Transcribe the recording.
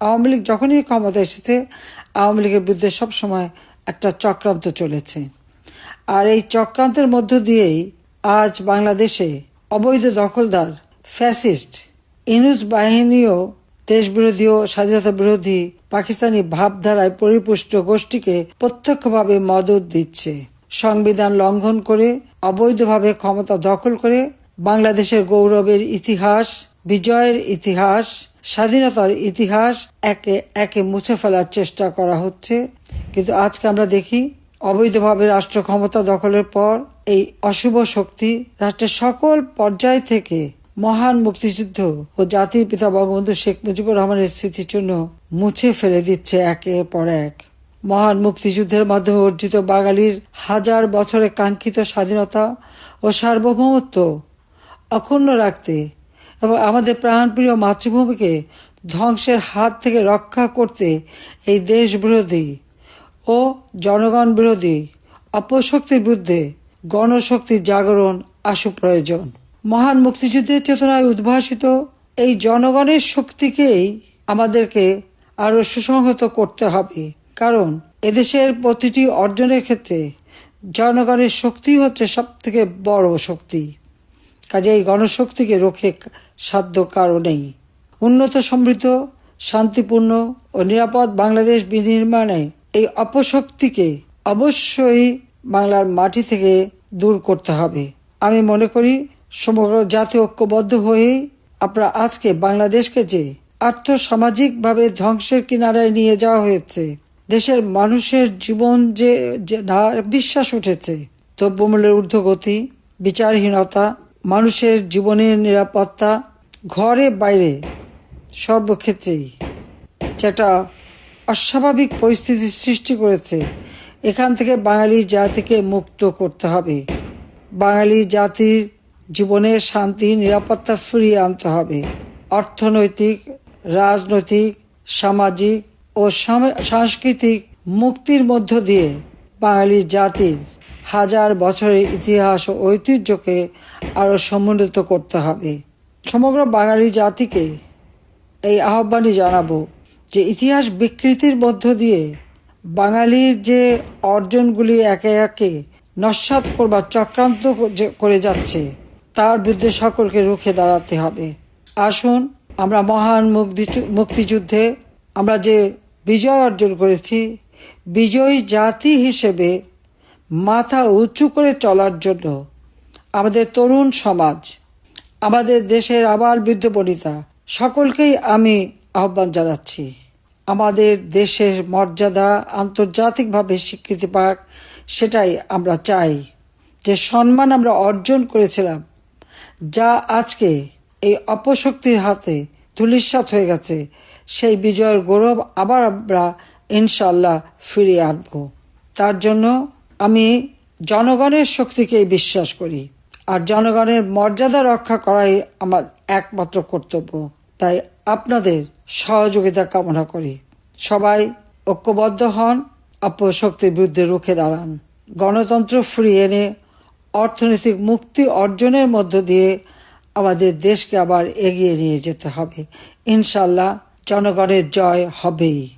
আওয়ামী লীগ যখনই ক্ষমতা এসেছে, আওয়ামী লীগের বিরুদ্ধে সবসময় একটা চক্রান্ত চলেছে। আর এই চক্রান্তের মধ্য দিয়েই আজ বাংলাদেশে অবৈধ দখলদার, ফ্যাসিস্ট, ইনুস বাহিনীও দেশবিরোধী ও স্বাধীনতা বিরোধী পাকিস্তানি ভাবধারায় পরিপুষ্ট গোষ্ঠীকে প্রত্যক্ষভাবে মদত দিচ্ছে। সংবিধান লঙ্ঘন করে, অবৈধভাবে ক্ষমতা দখল করে, বাংলাদেশের গৌরবের ইতিহাস, বিজয়ের ইতিহাস স্বাধীনতার ইতিহাস একে একে মুছে ফেলার চেষ্টা করা হচ্ছে। কিন্তু আজকে আমরা দেখি, অবৈধভাবে রাষ্ট্র ক্ষমতা দখলের পর এই অশুভ শক্তি রাষ্ট্রের সকল পর্যায় থেকে মহান মুক্তিযুদ্ধ ও জাতির পিতা বঙ্গবন্ধু শেখ মুজিবুর রহমানের স্মৃতির জন্য মুছে ফেলে দিচ্ছে একের পর এক। মহান মুক্তিযুদ্ধের মাধ্যমে অর্জিত বাঙালির হাজার বছরে কাঙ্ক্ষিত স্বাধীনতা ও সার্বভৌমত্ব অক্ষুণ্ণ রাখতে এবং আমাদের প্রাণপ্রিয় মাতৃভূমিকে ধ্বংসের হাত থেকে রক্ষা করতে এই দেশ বিরোধী ও জনগণ বিরোধী অপশক্তির বিরুদ্ধে গণশক্তির জাগরণ আসু প্রয়োজন। মহান মুক্তিযুদ্ধের চেতনায় উদ্ভাসিত এই জনগণের শক্তিকেই আমাদেরকে আরও সুসংহত করতে হবে। কারণ এদেশের প্রতিটি অর্জনের ক্ষেত্রে জনগণের শক্তি হচ্ছে সব থেকে বড় শক্তি। কাজে এই গণশক্তিকে রক্ষে সাধ্য কারও নেই। উন্নত, সমৃদ্ধ, শান্তিপূর্ণ ও নিরাপদ বাংলাদেশ বিনির্মাণে এই অপশক্তিকে অবশ্যই বাংলার মাটি থেকে দূর করতে হবে। আমি মনে করি, সমগ্র জাতি ঐক্যবদ্ধ হয়ে আপনারা আজকে বাংলাদেশকে যে আর্থ সামাজিকভাবে ধ্বংসের কিনারায় নিয়ে যাওয়া হয়েছে, দেশের মানুষের জীবন যে না, বিশ্বাস উঠেছে, দ্রব্যমূল্যের ঊর্ধ্বগতি, বিচারহীনতা মানুষের জীবনের নিরাপত্তা ঘরে বাইরে সর্বক্ষেত্রেই। যেটা অস্বাভাবিক পরিস্থিতির সৃষ্টি করেছে। এখান থেকে বাঙালি জাতিকে মুক্ত করতে হবে। বাঙালি জাতির জীবনের শান্তি, নিরাপত্তা ফিরিয়ে আনতে হবে। অর্থনৈতিক, রাজনৈতিক, সামাজিক ও সাংস্কৃতিক মুক্তির মধ্য দিয়ে বাঙালি জাতির হাজার বছরের ইতিহাস ও ঐতিহ্যকে আরও সমুন্নত করতে হবে। সমগ্র বাঙালি জাতিকে এই আহ্বানই জানাব যে ইতিহাস বিকৃতির মধ্য দিয়ে বাঙালির যে অর্জনগুলি একে একে নস্বাত করবার চক্রান্ত করে যাচ্ছে, তার বিরুদ্ধে সকলকে রুখে দাঁড়াতে হবে। আসুন, আমরা মহান মুক্তিযুদ্ধে আমরা যে বিজয় অর্জন করেছি, বিজয়ী জাতি হিসেবে মাথা উঁচু করে চলার জন্য। আমাদের তরুণ সমাজ, আমাদের দেশের আবার বৃদ্ধ বনিতা, সকলকেই আমি আহ্বান জানাচ্ছি। আমাদের দেশের মর্যাদা আন্তর্জাতিকভাবে স্বীকৃতি পাক, সেটাই আমরা চাই। যে সম্মান আমরা অর্জন করেছিলাম, যা আজকে এই অপশক্তির হাতে ধুলিস্বাত হয়ে গেছে, সেই বিজয়ের গৌরব আবার আমরা ইনশাল্লাহ ফিরিয়ে আনব। তার জন্য আমি জনগণের শক্তিকেই বিশ্বাস করি। আর জনগণের মর্যাদা রক্ষা করাই আমার একমাত্র কর্তব্য। তাই আপনাদের সহযোগিতা কামনা করি। সবাই ঐক্যবদ্ধ হন, অপশক্তির বিরুদ্ধে রুখে দাঁড়ান। গণতন্ত্র ফিরিয়ে এনে অর্থনৈতিক মুক্তি অর্জনের মধ্য দিয়ে আমাদের দেশকে আবার এগিয়ে নিয়ে যেতে হবে। ইনশাল্লাহ জনগণের জয় হবেই।